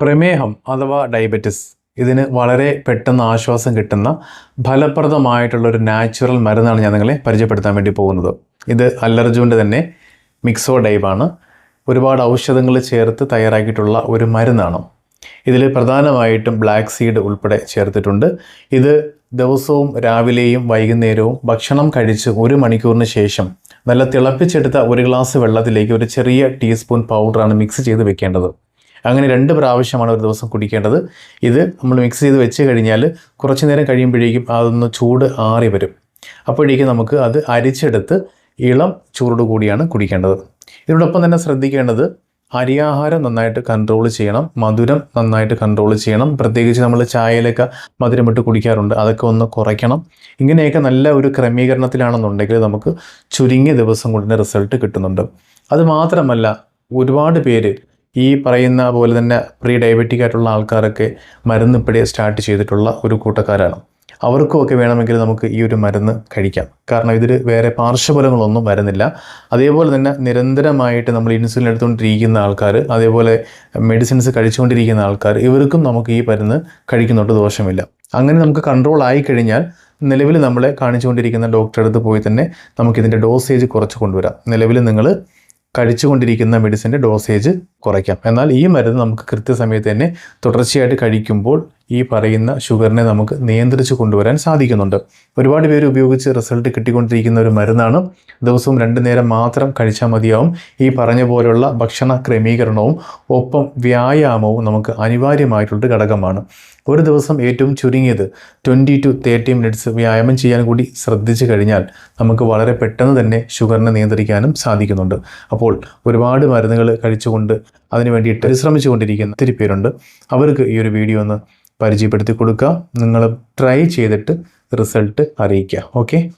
പ്രമേഹം അഥവാ ഡയബറ്റിസ് ഇതിന് വളരെ പെട്ടെന്ന് ആശ്വാസം കിട്ടുന്ന ഫലപ്രദമായിട്ടുള്ള ഒരു നാച്ചുറൽ മരുന്നാണ് ഞാൻ നിങ്ങളെ പരിചയപ്പെടുത്താൻ വേണ്ടി പോകുന്നത്. ഇത് അല്ലർജുവിന്റെ തന്നെ മിക്സോ ഡൈവാണ് ഒരുപാട് ഔഷധങ്ങൾ ചേർത്ത് തയ്യാറാക്കിയിട്ടുള്ള ഒരു മരുന്നാണ്. ഇതിൽ പ്രധാനമായിട്ടും ബ്ലാക്ക് സീഡ് ഉൾപ്പെടെ ചേർത്തിട്ടുണ്ട്. ഇത് ദിവസവും രാവിലെയും വൈകുന്നേരവും ഭക്ഷണം കഴിച്ച് ഒരു മണിക്കൂറിന് ശേഷം നല്ല തിളപ്പിച്ചെടുത്ത ഒരു ഗ്ലാസ് വെള്ളത്തിലേക്ക് ഒരു ചെറിയ ടീസ്പൂൺ പൗഡറാണ് മിക്സ് ചെയ്ത് വെക്കേണ്ടത്. അങ്ങനെ രണ്ട് പ്രാവശ്യമാണ് ഒരു ദിവസം കുടിക്കേണ്ടത്. ഇത് നമ്മൾ മിക്സ് ചെയ്ത് വെച്ച് കഴിഞ്ഞാൽ കുറച്ച് നേരം കഴിയുമ്പോഴേക്കും അതൊന്ന് ചൂട് ആറി വരും. അപ്പോഴേക്കും നമുക്ക് അത് അരിച്ചെടുത്ത് ഇളം ചൂടോട് കൂടിയാണ് കുടിക്കേണ്ടത്. ഇതിനോടൊപ്പം തന്നെ ശ്രദ്ധിക്കേണ്ടത് അരിയാഹാരം നന്നായിട്ട് കൺട്രോൾ ചെയ്യണം. മധുരം നന്നായിട്ട് കൺട്രോൾ ചെയ്യണം. പ്രത്യേകിച്ച് നമ്മൾ ചായയിലൊക്കെ മധുരം ഇട്ട് കുടിക്കാറുണ്ട്. അതൊക്കെ ഒന്ന് കുറയ്ക്കണം. ഇങ്ങനെയൊക്കെ നല്ല ഒരു ക്രമീകരണത്തിലാണെന്നുണ്ടെങ്കിൽ നമുക്ക് ചുരുങ്ങിയ ദിവസം കൊണ്ടുതന്നെ റിസൾട്ട് കിട്ടുന്നുണ്ട്. അത് മാത്രമല്ല ഒരുപാട് പേര് ഈ പറയുന്ന പോലെ തന്നെ പ്രീ ഡയബറ്റിക് ആയിട്ടുള്ള ആൾക്കാരൊക്കെ മരുന്ന് ഇപ്പോഴേ സ്റ്റാർട്ട് ചെയ്തിട്ടുള്ള ഒരു കൂട്ടക്കാരാണ്. അവർക്കുമൊക്കെ വേണമെങ്കിൽ നമുക്ക് ഈ ഒരു മരുന്ന് കഴിക്കാം. കാരണം ഇതിൽ വേറെ പാർശ്വഫലങ്ങളൊന്നും വരുന്നില്ല. അതേപോലെ തന്നെ നിരന്തരമായിട്ട് നമ്മൾ ഇൻസുലിൻ എടുത്തുകൊണ്ടിരിക്കുന്ന ആൾക്കാർ അതേപോലെ മെഡിസിൻസ് കഴിച്ചുകൊണ്ടിരിക്കുന്ന ആൾക്കാർ ഇവർക്കും നമുക്ക് ഈ മരുന്ന് കഴിക്കുന്നതുകൊണ്ട് ദോഷമില്ല. അങ്ങനെ നമുക്ക് കൺട്രോൾ ആയി കഴിഞ്ഞാൽ നിലവിൽ നമ്മളെ കാണിച്ചുകൊണ്ടിരിക്കുന്ന ഡോക്ടറെ അടുത്ത് പോയി തന്നെ നമുക്കിതിന്റെ ഡോസേജ് കുറച്ച് കൊണ്ടുവരാം. നിലവിൽ നിങ്ങൾ കഴിച്ചുകൊണ്ടിരിക്കുന്ന മെഡിസിന്റെ ഡോസേജ് കുറയ്ക്കാം. എന്നാൽ ഈ മരുന്ന് നമുക്ക് കൃത്യസമയത്ത് തന്നെ തുടർച്ചയായിട്ട് കഴിക്കുമ്പോൾ ഈ പറയുന്ന ഷുഗറിനെ നമുക്ക് നിയന്ത്രിച്ച് കൊണ്ടുവരാൻ സാധിക്കുന്നുണ്ട്. ഒരുപാട് പേര് ഉപയോഗിച്ച് റിസൾട്ട് കിട്ടിക്കൊണ്ടിരിക്കുന്ന ഒരു മരുന്നാണ്. ദിവസവും രണ്ട് നേരം മാത്രം കഴിച്ചാൽ മതിയാവും. ഈ പറഞ്ഞ പോലുള്ള ഭക്ഷണ ക്രമീകരണവും ഒപ്പം വ്യായാമവും നമുക്ക് അനിവാര്യമായിട്ടുള്ള ഘടകമാണ്. ഒരു ദിവസം ഏറ്റവും ചുരുങ്ങിയത് ട്വന്റി ടു തേർട്ടി മിനിറ്റ്സ് വ്യായാമം ചെയ്യാൻ കൂടി ശ്രദ്ധിച്ചു കഴിഞ്ഞാൽ നമുക്ക് വളരെ പെട്ടെന്ന് തന്നെ ഷുഗറിനെ നിയന്ത്രിക്കാനും സാധിക്കുന്നുണ്ട്. അപ്പോൾ ഒരുപാട് മരുന്നുകൾ കഴിച്ചുകൊണ്ട് അതിനുവേണ്ടി പരിശ്രമിച്ചു പരിശ്രമിച്ചുകൊണ്ടിരിക്കുന്ന ഒത്തിരി പേരുണ്ട്. അവർക്ക് ഈ ഒരു വീഡിയോ ഒന്ന് പരിചയപ്പെടുത്തി കൊടുക്കുക. നിങ്ങൾ ട്രൈ ചെയ്തിട്ട് റിസൾട്ട് അറിയിക്കുക. ഓക്കെ